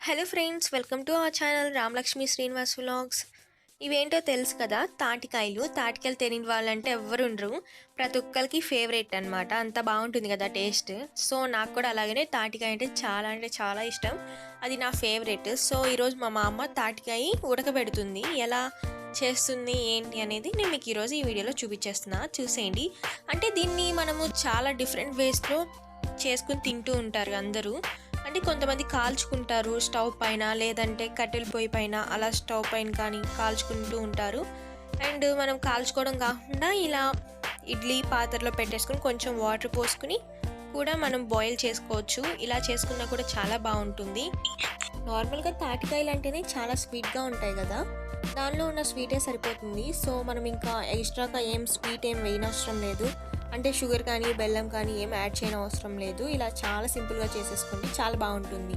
Hello friends welcome to our channel Ramalakshmi Srinivas vlogs ఇవేంటో తెలుసు కదా తాటికాయలు తాటికాయలు తెలియని వాళ్ళంటే ఎవ్వరు ఉండరు. ప్రతి ఒక్కరికి ఫేవరెట్ అనమాట అంత బాగుంటుంది కదా టేస్ట్ సో నాకు కూడా అలాగనే తాటికాయ అంటే చాలా అంటే చాలా ఇష్టం. అది నా ఫేవరెట్ సో ఈరోజు మా మామ తాటికాయ ఉడకబెడుతుంది. ఎలా చేస్తుంది ఏంటి అనేది నేను మీకు ఈరోజు ఈ వీడియోలో చూపించేస్తున్నా. చూసేయండి. అంటే దీన్ని మనము చాలా డిఫరెంట్ వేస్లో చేసుకుని తింటూ ఉంటారు అందరూ. అంటే కొంతమంది కాల్చుకుంటారు స్టవ్ పైన లేదంటే కట్టెల పొయ్యి పైన అలా స్టవ్ పైన కానీ కాల్చుకుంటూ ఉంటారు. అండ్ మనం కాల్చుకోవడం కాకుండా ఇలా ఇడ్లీ పాత్రలో పెట్టేసుకుని కొంచెం వాటర్ పోసుకుని కూడా మనం బాయిల్ చేసుకోవచ్చు. ఇలా చేసుకున్నా కూడా చాలా బాగుంటుంది. నార్మల్గా తాటికాయలు అంటేనే చాలా స్వీట్గా ఉంటాయి కదా. దానిలో ఉన్న స్వీటే సరిపోతుంది. సో మనం ఇంకా ఎక్స్ట్రాగా ఏం స్వీట్ ఏం వేయనవసరం లేదు. అంటే షుగర్ కానీ బెల్లం కానీ ఏం యాడ్ చేయని అవసరం లేదు. ఇలా చాలా సింపుల్గా చేసేసుకుంటే చాలా బాగుంటుంది.